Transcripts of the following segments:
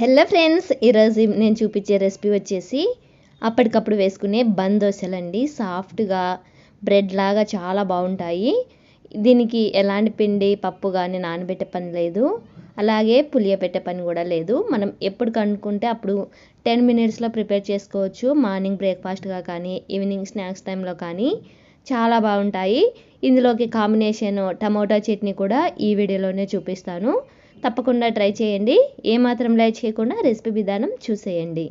Hello friends ఈరోజు నేను చూపించే రెసిపీ వచ్చేసి అప్పటికప్పుడు వేసుకునే బన్ దోశలండి. సాఫ్ట్గా బ్రెడ్ లాగా చాలా బాగుంటాయి. దీనికి ఎలాంటి పిండి పప్పు కానీ నానబెట్టే పని లేదు. అలాగే పులియబెట్టే పని కూడా లేదు. మనం ఎప్పుడు కనుక్కుంటే అప్పుడు టెన్ మినిట్స్లో ప్రిపేర్ చేసుకోవచ్చు. మార్నింగ్ బ్రేక్ఫాస్ట్గా కానీ ఈవినింగ్ స్నాక్స్ టైంలో కానీ చాలా బాగుంటాయి. ఇందులోకి కాంబినేషన్ టమోటా చట్నీ కూడా ఈ వీడియోలోనే చూపిస్తాను. తప్పకుండా ట్రై చేయండి. ఏమాత్రం లైట్ చేయకుండా రెసిపీ విధానం చూసేయండి.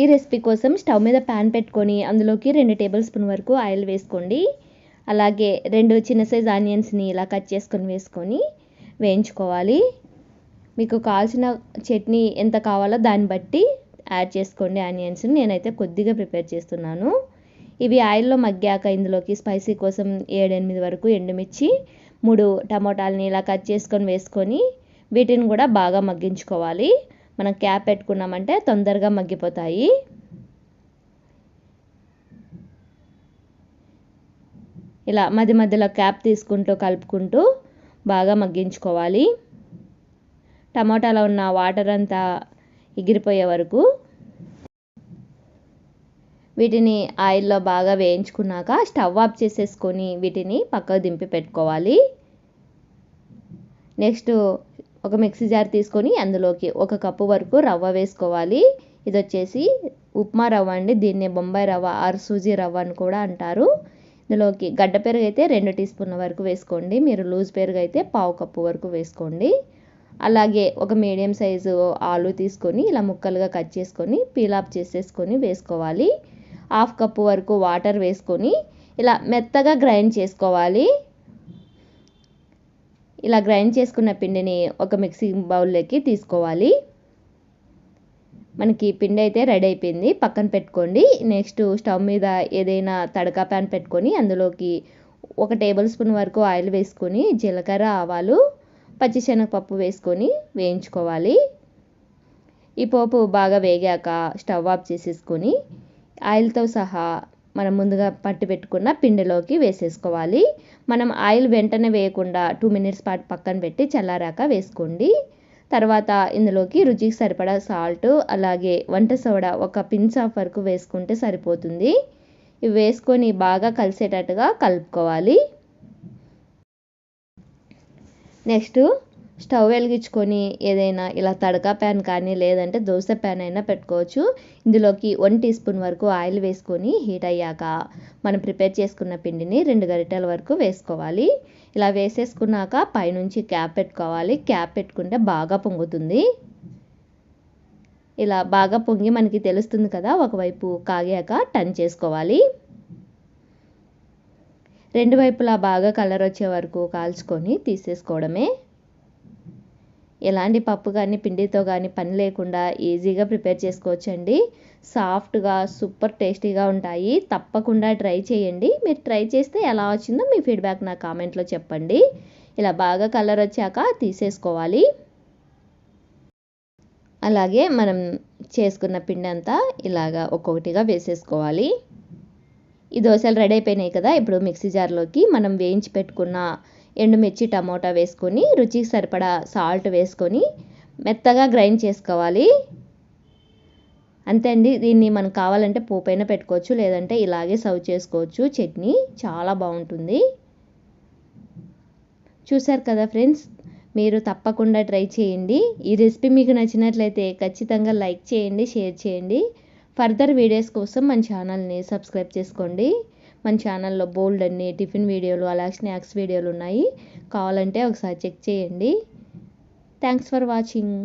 ఈ రెసిపీ కోసం స్టవ్ మీద ప్యాన్ పెట్టుకొని అందులోకి రెండు టేబుల్ స్పూన్ వరకు ఆయిల్ వేసుకోండి. అలాగే రెండు చిన్న సైజ్ ఆనియన్స్ని ఇలా కట్ చేసుకొని వేసుకొని వేయించుకోవాలి. మీకు కావాల్సిన చట్నీ ఎంత కావాలో దాన్ని బట్టి యాడ్ చేసుకోండి ఆనియన్స్ నేనైతే కొద్దిగా ప్రిపేర్ చేస్తున్నాను. ఇవి ఆయిల్లో మగ్గాక ఇందులోకి స్పైసీ కోసం ఏడెనిమిది వరకు ఎండుమిర్చి మూడు టమోటాలని ఇలా కట్ చేసుకొని వేసుకొని వీటిని కూడా బాగా మగ్గించుకోవాలి. మనం క్యాప్ పెట్టుకున్నామంటే తొందరగా మగ్గిపోతాయి. ఇలా మధ్య మధ్యలో క్యాప్ తీసుకుంటూ కలుపుకుంటూ బాగా మగ్గించుకోవాలి. టమాటాలో ఉన్న వాటర్ అంతా ఎగిరిపోయే వరకు వీటిని ఆయిల్లో బాగా వేయించుకున్నాక స్టవ్ ఆఫ్ చేసేసుకొని వీటిని పక్కకు దింపి పెట్టుకోవాలి. నెక్స్ట్ ఒక మిక్సీ జార్ తీసుకొని అందులోకి ఒక కప్పు వరకు రవ్వ వేసుకోవాలి. ఇది వచ్చేసి ఉప్మా రవ్వ అండి. దీన్ని బొంబాయి రవ్వ ఆర్ సూజీ రవ్వ అని కూడా అంటారు. ఇందులోకి గడ్డ పెరుగు అయితే రెండు టీ స్పూన్ల వరకు వేసుకోండి. మీరు లూజ్ పెరుగు అయితే పావు కప్పు వరకు వేసుకోండి. అలాగే ఒక మీడియం సైజు ఆలు తీసుకొని ఇలా ముక్కలుగా కట్ చేసుకొని పీలాప్ చేసేసుకొని వేసుకోవాలి. హాఫ్ కప్పు వరకు వాటర్ వేసుకొని ఇలా మెత్తగా గ్రైండ్ చేసుకోవాలి. ఇలా గ్రైండ్ చేసుకున్న పిండిని ఒక మిక్సీ బౌల్లోకి తీసుకోవాలి. మనకి పిండి అయితే రెడీ అయిపోయింది. పక్కన పెట్టుకోండి. నెక్స్ట్ స్టవ్ మీద ఏదైనా తడకా ప్యాన్ పెట్టుకొని అందులోకి ఒక టేబుల్ స్పూన్ వరకు ఆయిల్ వేసుకొని జీలకర్ర ఆవాలు పచ్చిశనగపప్పు వేసుకొని వేయించుకోవాలి. ఈ పోపు బాగా వేగాక స్టవ్ ఆఫ్ చేసేసుకొని ఆయిల్తో సహా మనం ముందుగా పట్టి పెట్టుకున్న పిండిలోకి వేసేసుకోవాలి. మనం ఆయిల్ వెంటనే వేయకుండా టూ మినిట్స్ పాటు పక్కన పెట్టి చల్లారాక వేసుకోండి. తర్వాత ఇందులోకి రుచికి సరిపడా సాల్ట్ అలాగే వంట సోడా ఒక పిన్స్ ఆఫ్ వరకు వేసుకుంటే సరిపోతుంది. ఇవి వేసుకొని బాగా కలిసేటట్టుగా కలుపుకోవాలి. నెక్స్ట్ స్టవ్ వెలిగించుకొని ఏదైనా ఇలా తడకా ప్యాన్ కానీ లేదంటే దోశ ప్యాన్ అయినా పెట్టుకోవచ్చు. ఇందులోకి వన్ టీ స్పూన్ వరకు ఆయిల్ వేసుకొని హీట్ అయ్యాక మనం ప్రిపేర్ చేసుకున్న పిండిని రెండు గరిటెల వరకు వేసుకోవాలి. ఇలా వేసేసుకున్నాక పైనుంచి క్యాప్ పెట్టుకోవాలి. క్యాప్ పెట్టుకుంటే బాగా పొంగుతుంది. ఇలా బాగా పొంగి మనకి తెలుస్తుంది కదా ఒకవైపు కాగాక టర్న్ చేసుకోవాలి. రెండు వైపులా బాగా కలర్ వచ్చే వరకు కాల్చుకొని తీసేసుకోవడమే. ఎలాంటి పప్పు కానీ పిండితో కానీ పని లేకుండా ఈజీగా ప్రిపేర్ చేసుకోవచ్చండి. సాఫ్ట్గా సూపర్ టేస్టీగా ఉంటాయి. తప్పకుండా ట్రై చేయండి. మీరు ట్రై చేస్తే ఎలా వచ్చిందో మీ ఫీడ్బ్యాక్ నా కామెంట్లో చెప్పండి. ఇలా బాగా కలర్ వచ్చాక తీసేసుకోవాలి. అలాగే మనం చేసుకున్న పిండి అంతా ఇలాగా ఒక్కొక్కటిగా వేసేసుకోవాలి. ఈ దోశలు రెడీ అయిపోయినాయి కదా ఇప్పుడు మిక్సీ జార్లోకి మనం వేయించి పెట్టుకున్న ఎండుమిర్చి టమోటా వేసుకొని రుచికి సరిపడా సాల్ట్ వేసుకొని మెత్తగా గ్రైండ్ చేసుకోవాలి. అంతే అండి. దీన్ని మనకు కావాలంటే పోపైన పెట్టుకోవచ్చు లేదంటే ఇలాగే సర్వ్ చేసుకోవచ్చు. చట్నీ చాలా బాగుంటుంది. చూసారు కదా ఫ్రెండ్స్? మీరు తప్పకుండా ట్రై చేయండి. ఈ రెసిపీ మీకు నచ్చినట్లయితే ఖచ్చితంగా లైక్ చేయండి షేర్ చేయండి. ఫర్దర్ వీడియోస్ కోసం మన ఛానల్ని సబ్స్క్రైబ్ చేసుకోండి. మన ఛానల్లో బోల్డ్ అన్ని టిఫిన్ వీడియోలు అలాగే స్నాక్స్ వీడియోలు ఉన్నాయి. కావాలంటే ఒకసారి చెక్ చేయండి. Thanks for watching